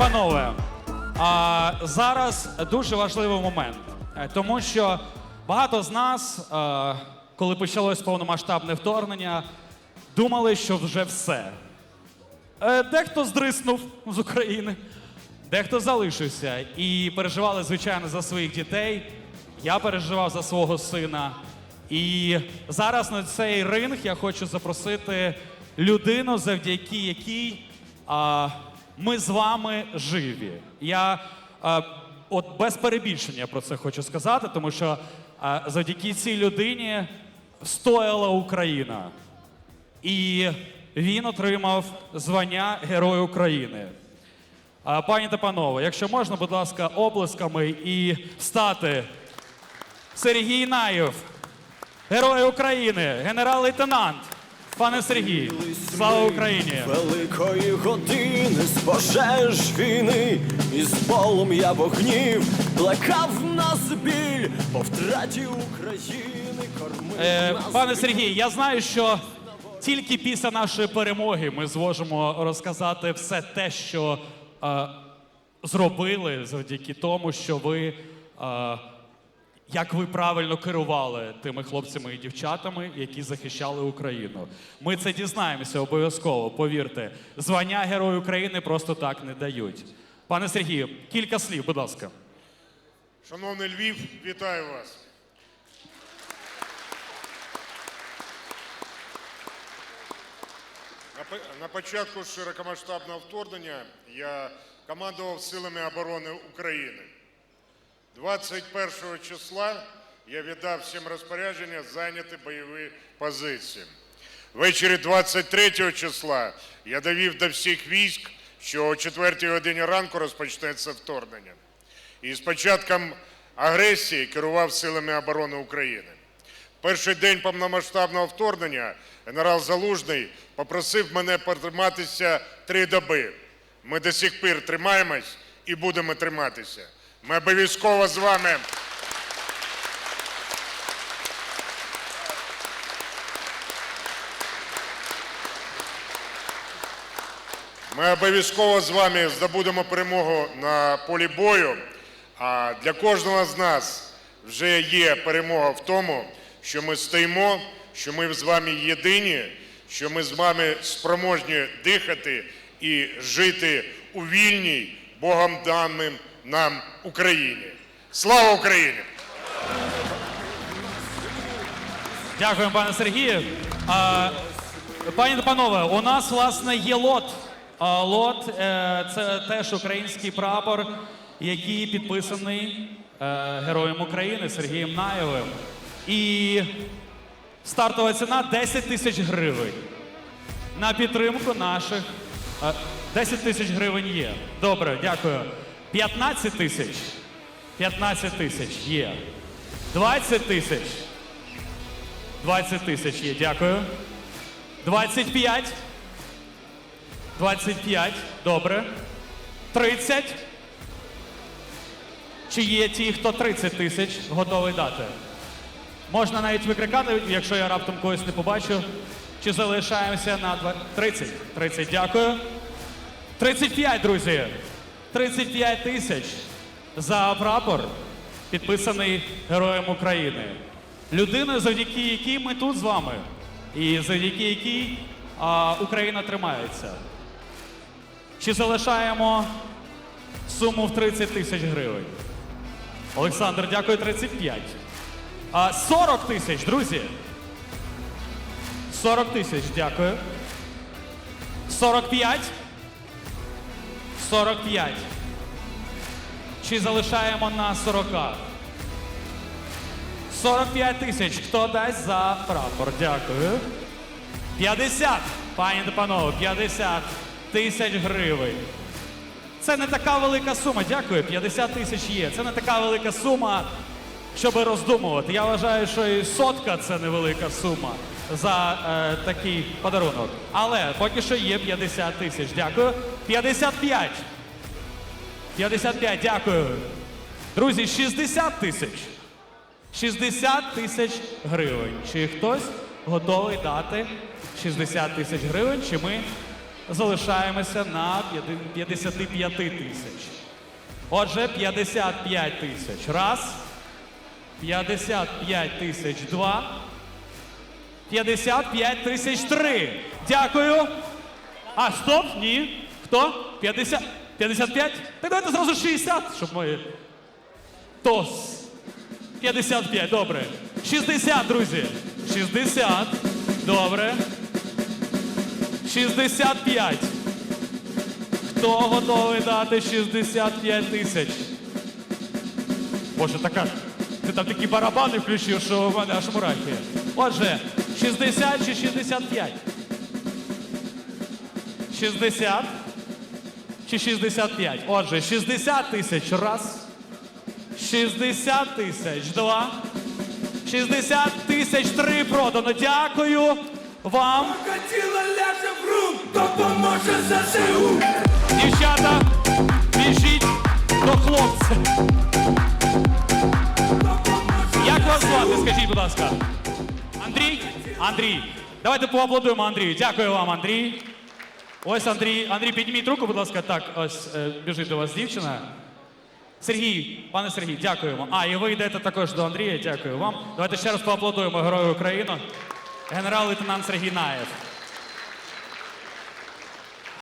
панове, а, зараз дуже важливий момент, Е, тому що багато з нас, е, коли почалось повномасштабне вторгнення, думали, що вже все. Е, Дехто здриснув з України, дехто залишився і переживали, звичайно, за своїх дітей. Я переживав за свого сина. І зараз на цей ринг я хочу запросити людину, завдяки якій а, ми з вами живі. Я а, от без перебільшення про це хочу сказати, тому що а, завдяки цій людині стояла Україна. І він отримав звання Герой України. А, Пані та панове, якщо можна, будь ласка, оплесками і встати. Сергій Наєв, Герой України, генерал-лейтенант. Пане Сергій, слава Україні! Великої години з пожеж війни і з полум'я вогнів плекав нас біль по втраті України кормив Е, нас пане Сергій, я знаю, що тільки після нашої перемоги ми зможемо розказати все те, що е, зробили завдяки тому, що ви. Е, як ви правильно керували тими хлопцями і дівчатами, які захищали Україну? Ми це дізнаємося обов'язково. Повірте, звання Герой України просто так не дають. Пане Сергію, кілька слів, будь ласка. Шановний Львів, вітаю вас. На початку широкомасштабного вторгнення я командував силами оборони України. 21 числа я віддав всім розпорядження зайняти бойові позиції. Ввечері 23 числа я довів до всіх військ, що о 4 годині ранку розпочнеться вторгнення. І з початком агресії керував силами оборони України. Перший день повномасштабного вторгнення генерал Залужний попросив мене потриматися три доби. Ми до сих пір тримаємось і будемо триматися. Ми обов'язково з вами. Ми обов'язково з вами здобудемо перемогу на полі бою. А для кожного з нас вже є перемога в тому, що ми стоїмо, що ми з вами єдині, що ми з вами спроможні дихати і жити у вільній, Богом даним нам Україні. Слава Україні! Дякуємо, пане Сергію. А, пані та панове, у нас власне є лот. А, лот е, це теж український прапор, який підписаний е, Героєм України Сергієм Наєвим. І стартова ціна 10 тисяч гривень. На підтримку наших. е, 10 тисяч гривень є. Добре, дякую. 15 тисяч. 15 тисяч є. 20 тисяч. 20 тисяч є, дякую. 25. 25, добре. 30. Чи є ті, хто 30 тисяч готовий дати? Можна навіть викрикати, якщо я раптом когось не побачу. Чи залишаємося на 20? 30. 30, дякую. 35, друзі. 35 тисяч за прапор, підписаний Героєм України. Людиною, завдяки якій ми тут з вами. І завдяки якій а, Україна тримається. Чи залишаємо суму в 30 тисяч гривень? Олександр, дякую, 35. А, 40 тисяч, друзі. 40 тисяч, дякую. 45. 45. Чи залишаємо на 40? 45 тисяч. Хто дасть за прапор? Дякую. 50. Пані та панове, 50 тисяч гривень. Це не така велика сума. Дякую. 50 тисяч є. Це не така велика сума, щоб роздумувати. Я вважаю, що і сотка це невелика сума за е, такий подарунок. Але поки що є 50 тисяч. Дякую. 55. 55, дякую. Друзі, 60 тисяч. 60 тисяч гривень. Чи хтось готовий дати 60 тисяч гривень, чи ми залишаємося на 55 тисяч. Отже, 55 тисяч. Раз. 55 тисяч два. 55 тисяч три. Дякую. А, стоп, ні. Хто? 50? 55? Так давайте зразу 60, щоб ми. Тос. 55, добре. 60, друзі. 60. Добре. 65. Хто готовий дати 65 тисяч? Боже, така. Ти там такі барабани включив, що в мене аж мурахи. Отже, 60 чи 65? 60 чи 65? Отже, 60 тисяч раз. 60 тисяч два. 60 тисяч три продано. Дякую вам. Хотіла ляже в грунт, допоможе ЗСУ. Дівчата, біжіть до хлопця. Як вас звати? Скажіть, будь ласка. Андрій? Андрій. Давайте поаплодуємо Андрію. Дякую вам, Андрій. Ось Андрій. Андрій, підніміть руку, будь ласка. Так, ось е, біжить до вас дівчина. Сергій, пане Сергій, дякуємо. А, і ви йдете також до Андрія. Дякую вам. Давайте ще раз поаплодуємо Герою України. Генерал-лейтенант Сергій Наєв.